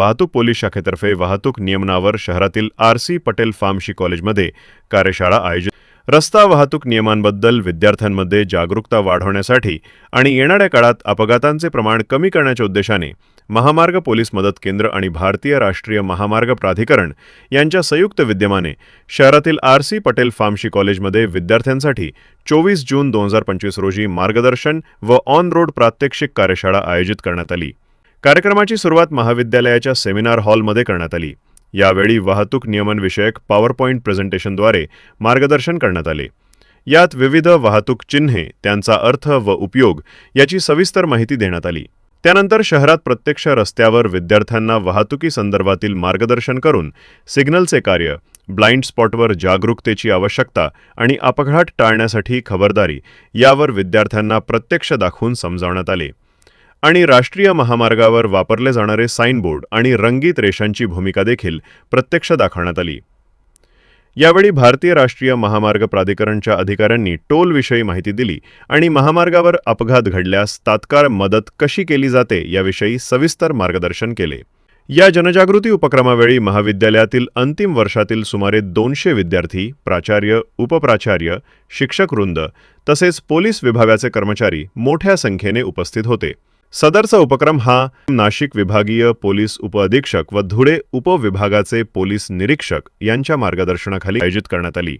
वाहतूक पोलीस शाखेतर्फे वाहतूक नियमनावर शहरातील आर सी पटेल फार्मशी कॉलेजमध्ये कार्यशाळा आयोजित रस्ता वाहतूक नियमांबद्दल विद्यार्थ्यांमध्ये जागरूकता वाढवण्यासाठी आणि येणाऱ्या काळात अपघातांचे प्रमाण कमी करण्याच्या उद्देशाने महामार्ग पोलीस मदत केंद्र आणि भारतीय राष्ट्रीय महामार्ग प्राधिकरण यांच्या संयुक्त विद्यमाने शहरातील आर सी पटेल फार्मशी कॉलेजमध्ये विद्यार्थ्यांसाठी चोवीस जून दोन हजार पंचवीस रोजी मार्गदर्शन व ऑन रोड प्रात्यक्षिक कार्यशाळा आयोजित करण्यात आली. कार्यक्रमाची सुरुवात महाविद्यालयाच्या सेमिनार हॉलमध्ये करण्यात आली. यावेळी वाहतूक नियमनविषयक पॉवरपॉईंट प्रेझेंटेशनद्वारे मार्गदर्शन करण्यात आले. यात विविध वाहतूक चिन्हे त्यांचा अर्थ व उपयोग याची सविस्तर माहिती देण्यात आली. त्यानंतर शहरात प्रत्यक्ष रस्त्यावर विद्यार्थ्यांना वाहतुकी संदर्भातील मार्गदर्शन करून सिग्नलचे कार्य ब्लाइंड स्पॉटवर जागरूकतेची आवश्यकता आणि अपघात टाळण्यासाठी खबरदारी यावर विद्यार्थ्यांना प्रत्यक्ष दाखवून समजावण्यात आले. आणि राष्ट्रीय महामार्गावर वापरले जाणारे साईनबोर्ड आणि रंगीत रेषांची भूमिका देखील प्रत्यक्ष दाखवण्यात आली. यावेळी भारतीय राष्ट्रीय महामार्ग प्राधिकरणच्या अधिकाऱ्यांनी टोलविषयी माहिती दिली आणि महामार्गावर अपघात घडल्यास तात्काळ मदत कशी केली जाते याविषयी सविस्तर मार्गदर्शन केले. या जनजागृती उपक्रमावेळी महाविद्यालयातील अंतिम वर्षातील सुमारे दोनशे विद्यार्थी प्राचार्य उपप्राचार्य शिक्षक वृंद तसेच पोलीस विभागाचे कर्मचारी मोठ्या संख्येने उपस्थित होते. सदरचा उपक्रम हा नाशिक विभागीय पोलीस उपअधीक्षक व धुळे उपविभागाचे पोलीस निरीक्षक यांच्या मार्गदर्शनाखाली आयोजित करण्यात आली.